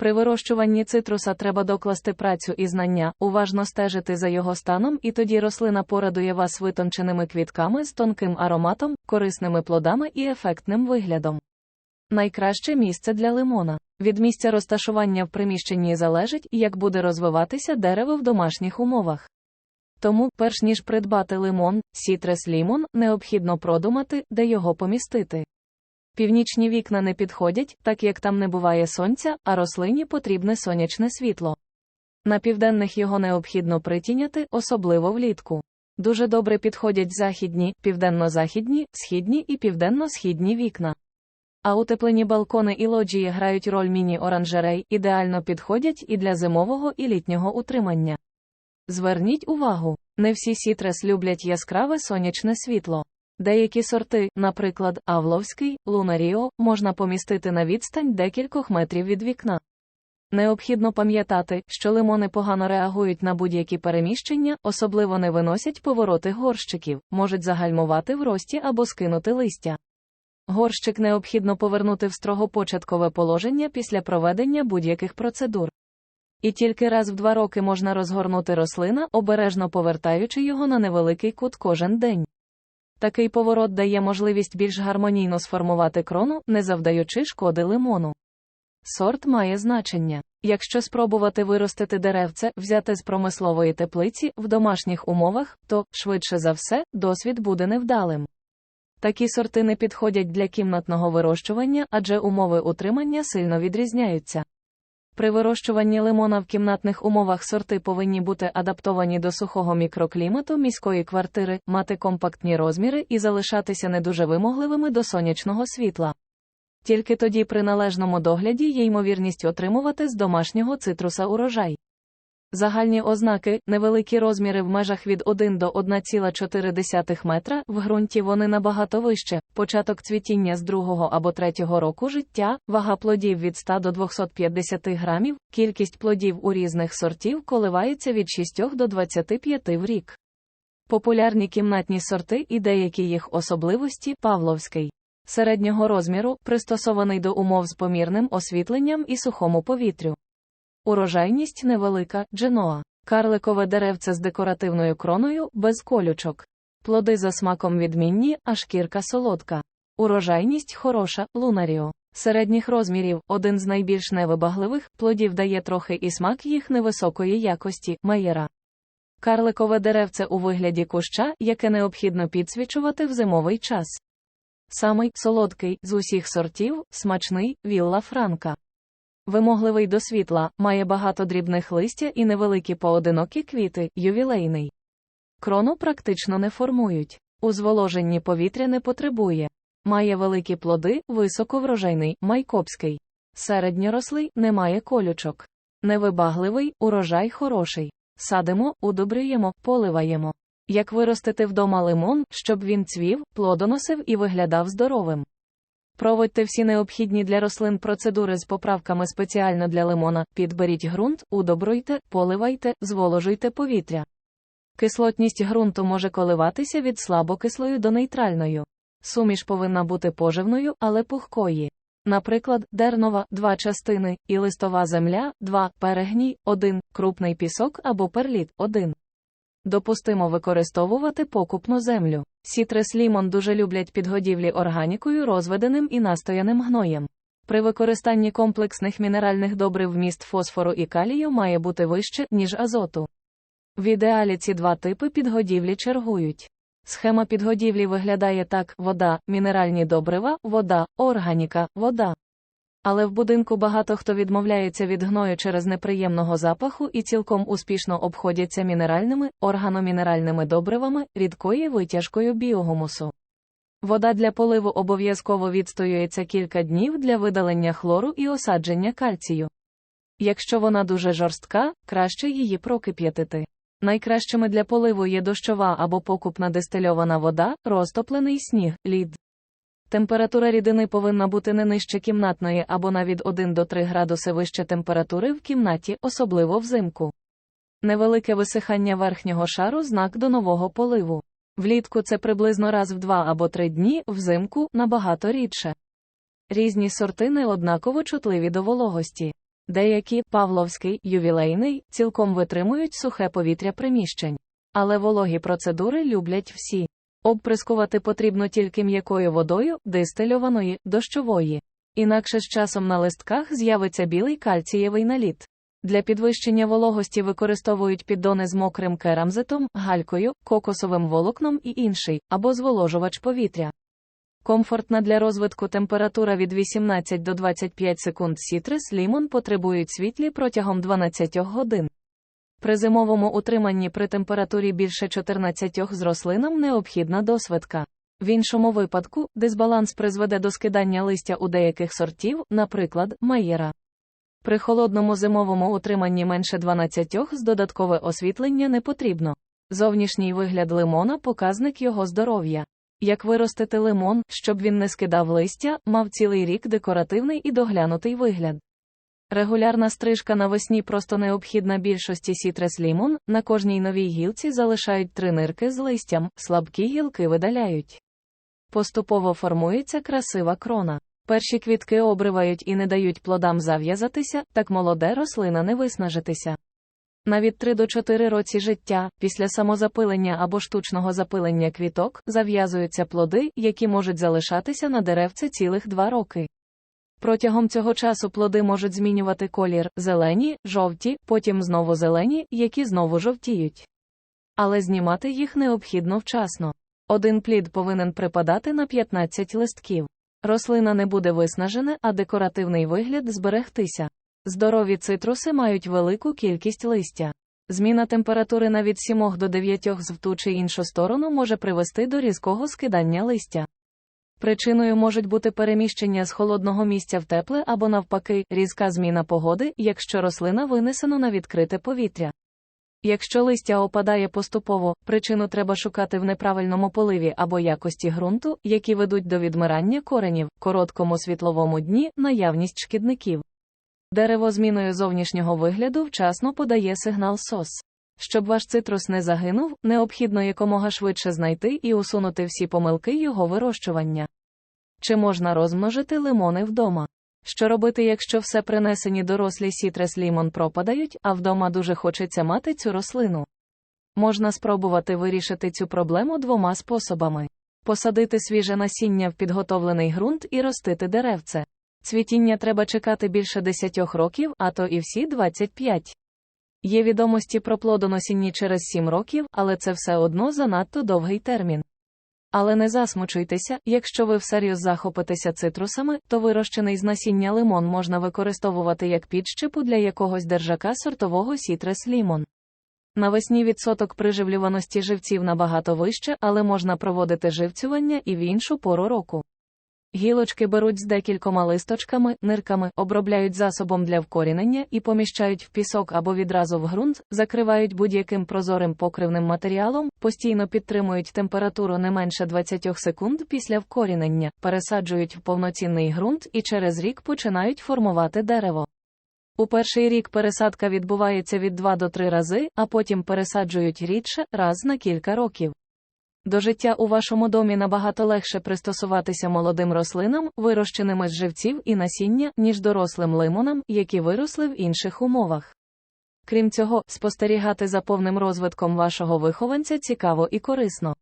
При вирощуванні цитруса треба докласти працю і знання, уважно стежити за його станом, і тоді рослина порадує вас витонченими квітками з тонким ароматом, корисними плодами і ефектним виглядом. Найкраще місце для лимона. Від місця розташування в приміщенні залежить, як буде розвиватися дерево в домашніх умовах. Тому, перш ніж придбати лимон, сітрес лімон, необхідно продумати, де його помістити. Північні вікна не підходять, так як там не буває сонця, а рослині потрібне сонячне світло. На південних його необхідно притіняти, особливо влітку. Дуже добре підходять західні, південно-західні, східні і південно-східні вікна. А утеплені балкони і лоджії грають роль міні-оранжерей, ідеально підходять і для зимового і літнього утримання. Зверніть увагу, не всі сітрес люблять яскраве сонячне світло. Деякі сорти, наприклад, Авловський, Лунаріо, можна помістити на відстань декількох метрів від вікна. Необхідно пам'ятати, що лимони погано реагують на будь-які переміщення, особливо не виносять повороти горщиків, можуть загальмувати в рості або скинути листя. Горщик необхідно повернути в строгопочаткове положення після проведення будь-яких процедур. І тільки раз в два роки можна розгорнути рослина, обережно повертаючи його на невеликий кут кожен день. Такий поворот дає можливість більш гармонійно сформувати крону, не завдаючи шкоди лимону. Сорт має значення. Якщо спробувати виростити деревце, взяте з промислової теплиці в домашніх умовах, то, швидше за все, досвід буде невдалим. Такі сорти не підходять для кімнатного вирощування, адже умови утримання сильно відрізняються. При вирощуванні лимона в кімнатних умовах сорти повинні бути адаптовані до сухого мікроклімату міської квартири, мати компактні розміри і залишатися не дуже вимогливими до сонячного світла. Тільки тоді при належному догляді є ймовірність отримувати з домашнього цитруса урожай. Загальні ознаки, невеликі розміри в межах від 1 до 1,4 метра, в ґрунті вони набагато вище, початок цвітіння з другого або третього року життя, вага плодів від 100 до 250 грамів, кількість плодів у різних сортів коливається від 6 до 25 в рік. Популярні кімнатні сорти і деякі їх особливості Павловський. Середнього розміру, пристосований до умов з помірним освітленням і сухому повітрю. Урожайність невелика, дженоа. Карликове деревце з декоративною кроною, без колючок. Плоди за смаком відмінні, а шкірка солодка. Урожайність хороша, лунаріо. Середніх розмірів, один з найбільш невибагливих, плодів дає трохи і смак їх невисокої якості, майєра. Карликове деревце у вигляді куща, яке необхідно підсвічувати в зимовий час. Самий солодкий з усіх сортів, смачний, вілла франка. Вимогливий до світла, має багато дрібних листя і невеликі поодинокі квіти, ювілейний. Крону практично не формують. У зволоженні повітря не потребує. Має великі плоди, високоврожайний, майкопський. Середньорослий, не має колючок. Невибагливий, урожай хороший. Садимо, удобрюємо, поливаємо. Як виростити вдома лимон, щоб він цвів, плодоносив і виглядав здоровим. Проводьте всі необхідні для рослин процедури з поправками спеціально для лимона, підберіть ґрунт, удобруйте, поливайте, зволожуйте повітря. Кислотність ґрунту може коливатися від слабокислої до нейтральної. Суміш повинна бути поживною, але пухкої. Наприклад, дернова 2 частини, і листова земля 2, перегній 1, крупний пісок або перліт 1. Допустимо використовувати покупну землю. Сітрес лімон дуже люблять підгодівлі органікою, розведеним і настояним гноєм. При використанні комплексних мінеральних добрив вміст фосфору і калію має бути вище, ніж азоту. В ідеалі ці два типи підгодівлі чергують. Схема підгодівлі виглядає так: вода, мінеральні добрива, вода, органіка, вода. Але в будинку багато хто відмовляється від гною через неприємного запаху і цілком успішно обходяться мінеральними, органомінеральними добривами, рідкою витяжкою біогумусу. Вода для поливу обов'язково відстоюється кілька днів для видалення хлору і осадження кальцію. Якщо вона дуже жорстка, краще її прокип'ятити. Найкращими для поливу є дощова або покупна дистильована вода, розтоплений сніг, лід. Температура рідини повинна бути не нижче кімнатної або навіть 1 до 3 градуси вище температури в кімнаті, особливо взимку. Невелике висихання верхнього шару знак до нового поливу. Влітку це приблизно раз в 2 або 3 дні, взимку набагато рідше. Різні сорти не однаково чутливі до вологості. Деякі Павловський, ювілейний, цілком витримують сухе повітря приміщень. Але вологі процедури люблять всі. Обприскувати потрібно тільки м'якою водою, дистильованої, дощової. Інакше з часом на листках з'явиться білий кальцієвий наліт. Для підвищення вологості використовують піддони з мокрим керамзитом, галькою, кокосовим волокном і інший, або зволожувач повітря. Комфортна для розвитку температура від 18 до 25 секунд сітрис лімон потребують світлі протягом 12 годин. При зимовому утриманні при температурі більше 14 з рослинам необхідна досвідка. В іншому випадку, дисбаланс призведе до скидання листя у деяких сортів, наприклад, маєра. При холодному зимовому утриманні менше 12 з додаткове освітлення не потрібно. Зовнішній вигляд лимона показник його здоров'я. Як виростити лимон, щоб він не скидав листя, мав цілий рік декоративний і доглянутий вигляд. Регулярна стрижка навесні просто необхідна більшості сітрес лімон, на кожній новій гілці залишають три нирки з листям, слабкі гілки видаляють. Поступово формується красива крона. Перші квітки обривають і не дають плодам зав'язатися, так молоде рослина не виснажитися. Навіть 3 до 4 році життя, після самозапилення або штучного запилення квіток, зав'язуються плоди, які можуть залишатися на деревце цілих 2 роки. Протягом цього часу плоди можуть змінювати колір зелені, жовті, потім знову зелені, які знову жовтіють. Але знімати їх необхідно вчасно. Один плід повинен припадати на 15 листків. Рослина не буде виснажена, а декоративний вигляд зберегтися. Здорові цитруси мають велику кількість листя. Зміна температури на від 7 до 9 з в ту чи іншу сторону може привести до різкого скидання листя. Причиною можуть бути переміщення з холодного місця в тепле або навпаки, різка зміна погоди, якщо рослина винесено на відкрите повітря. Якщо листя опадає поступово, причину треба шукати в неправильному поливі або якості ґрунту, які ведуть до відмирання коренів, короткому світловому дні, наявність шкідників. Дерево зміною зовнішнього вигляду вчасно подає сигнал СОС. Щоб ваш цитрус не загинув, необхідно якомога швидше знайти і усунути всі помилки його вирощування. Чи можна розмножити лимони вдома? Що робити, якщо все принесені дорослі сітрес лімон пропадають, а вдома дуже хочеться мати цю рослину? Можна спробувати вирішити цю проблему двома способами: посадити свіже насіння в підготовлений ґрунт і ростити деревце. Цвітіння треба чекати більше 10 років, а то і всі 25. Є відомості про плодоносінні через 7 років, але це все одно занадто довгий термін. Але не засмучуйтеся, якщо ви всерйоз захопитеся цитрусами, то вирощений з насіння лимон можна використовувати як підщепу для якогось держака сортового сітрес лімон. Навесні відсоток приживлюваності живців набагато вище, але можна проводити живцювання і в іншу пору року. Гілочки беруть з декількома листочками, нирками, обробляють засобом для вкорінення і поміщають в пісок або відразу в ґрунт, закривають будь-яким прозорим покривним матеріалом, постійно підтримують температуру не менше 20 секунд після вкорінення, пересаджують в повноцінний ґрунт і через рік починають формувати дерево. У перший рік пересадка відбувається від 2 до 3 рази, а потім пересаджують рідше раз на кілька років. До життя у вашому домі набагато легше пристосуватися молодим рослинам, вирощеними з живців і насіння, ніж дорослим лимонам, які виросли в інших умовах. Крім цього, спостерігати за повним розвитком вашого вихованця цікаво і корисно.